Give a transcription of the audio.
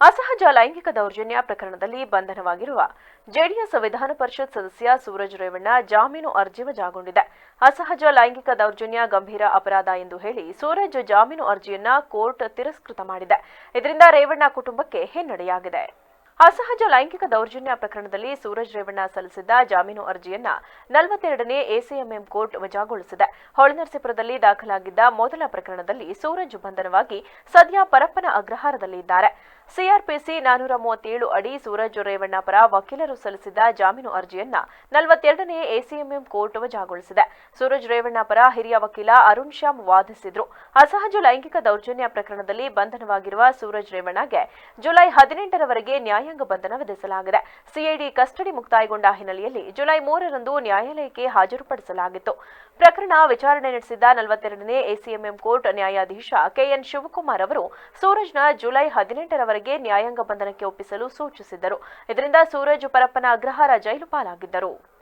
ಅಸಹಜ ಲೈಂಗಿಕ ದೌರ್ಜನ್ಯ ಪ್ರಕರಣದಲ್ಲಿ ಬಂಧನವಾಗಿರುವ ಜೆಡಿಎಸ್ ವಿಧಾನ ಪರಿಷತ್ ಸದಸ್ಯ ಸೂರಜ್ ರೇವಣ್ಣ ಜಾಮೀನು ಅರ್ಜಿ ವಜಾಗೊಂಡಿದೆ. ಅಸಹಜ ಲೈಂಗಿಕ ದೌರ್ಜನ್ಯ ಗಂಭೀರ ಅಪರಾಧ ಎಂದು ಹೇಳಿ ಸೂರಜ್ ಜಾಮೀನು ಅರ್ಜಿಯನ್ನ ಕೋರ್ಟ್ ತಿರಸ್ಕೃತ ಮಾಡಿದೆ. ಇದರಿಂದ ರೇವಣ್ಣ ಕುಟುಂಬಕ್ಕೆ ಹಿನ್ನಡೆಯಾಗಿದೆ. ಅಸಹಜ ಲೈಂಗಿಕ ದೌರ್ಜನ್ಯ ಪ್ರಕರಣದಲ್ಲಿ ಸೂರಜ್ ರೇವಣ್ಣ ಸಲ್ಲಿಸಿದ್ದ ಜಾಮೀನು ಅರ್ಜಿಯನ್ನ ನಲವತ್ತೆರಡನೇ ಎಸಿಎಂಎಂ ಕೋರ್ಟ್ ವಜಾಗೊಳಿಸಿದೆ. ಹೊಳೆನರಸೀಪುರದಲ್ಲಿ ದಾಖಲಾಗಿದ್ದ ಮೊದಲ ಪ್ರಕರಣದಲ್ಲಿ ಸೂರಜ್ ಬಂಧನವಾಗಿ ಸದ್ಯ ಪರಪ್ಪನ ಅಗ್ರಹಾರದಲ್ಲಿದ್ದಾರೆ. ಸಿಆರ್ಪಿಸಿ ನಾನೂರ ಮೂವತ್ತೇಳು ಅಡಿ ಸೂರಜ್ ರೇವಣ್ಣ ಪರ ವಕೀಲರು ಸಲ್ಲಿಸಿದ್ದ ಜಾಮೀನು ಅರ್ಜಿಯನ್ನ ನಲವತ್ತೆರಡನೇ ಎಸಿಎಂಎಂ ಕೋರ್ಟ್ ವಜಾಗೊಳಿಸಿದೆ. ಸೂರಜ್ ರೇವಣ್ಣ ಪರ ಹಿರಿಯ ವಕೀಲ ಅರುಣ್ ಶ್ಯಾಮ್ ವಾದಿಸಿದ್ರು. ಅಸಹಜ ಲೈಂಗಿಕ ದೌರ್ಜನ್ಯ ಪ್ರಕರಣದಲ್ಲಿ ಬಂಧನವಾಗಿರುವ ಸೂರಜ್ ರೇವಣ್ಣಗೆ ಜುಲೈ ಹದಿನೆಂಟರವರೆಗೆ ನ್ಯಾಯಾಂಗ ಬಂಧನ ವಿಧಿಸಲಾಗಿದೆ. ಸಿಐಡಿ ಕಸ್ಟಡಿ ಮುಕ್ತಾಯಗೊಂಡ ಹಿನ್ನೆಲೆಯಲ್ಲಿ ಜುಲೈ ಮೂರರಂದು ನ್ಯಾಯಾಲಯಕ್ಕೆ ಹಾಜರುಪಡಿಸಲಾಗಿತ್ತು. ಪ್ರಕರಣ ವಿಚಾರಣೆ ನಡೆಸಿದ್ದ ನಲವತ್ತೆರಡನೇ ಎಸಿಎಂಎಂ ಕೋರ್ಟ್ ನ್ಯಾಯಾಧೀಶ ಕೆಎನ್ ಶಿವಕುಮಾರ್ ಅವರು ಸೂರಜ್ನ ಜುಲೈ ಹದಿನೆಂಟರವರೆಗೆ ನ್ಯಾಯಾಂಗ ಬಂಧನಕ್ಕೆ ಒಪ್ಪಿಸಲು ಸೂಚಿಸಿದ್ದರು. ಇದರಿಂದ ಸೂರಜ್ ಪರಪ್ಪನ ಅಗ್ರಹಾರ ಜೈಲು ಪಾಲಾಗಿದ್ದರು.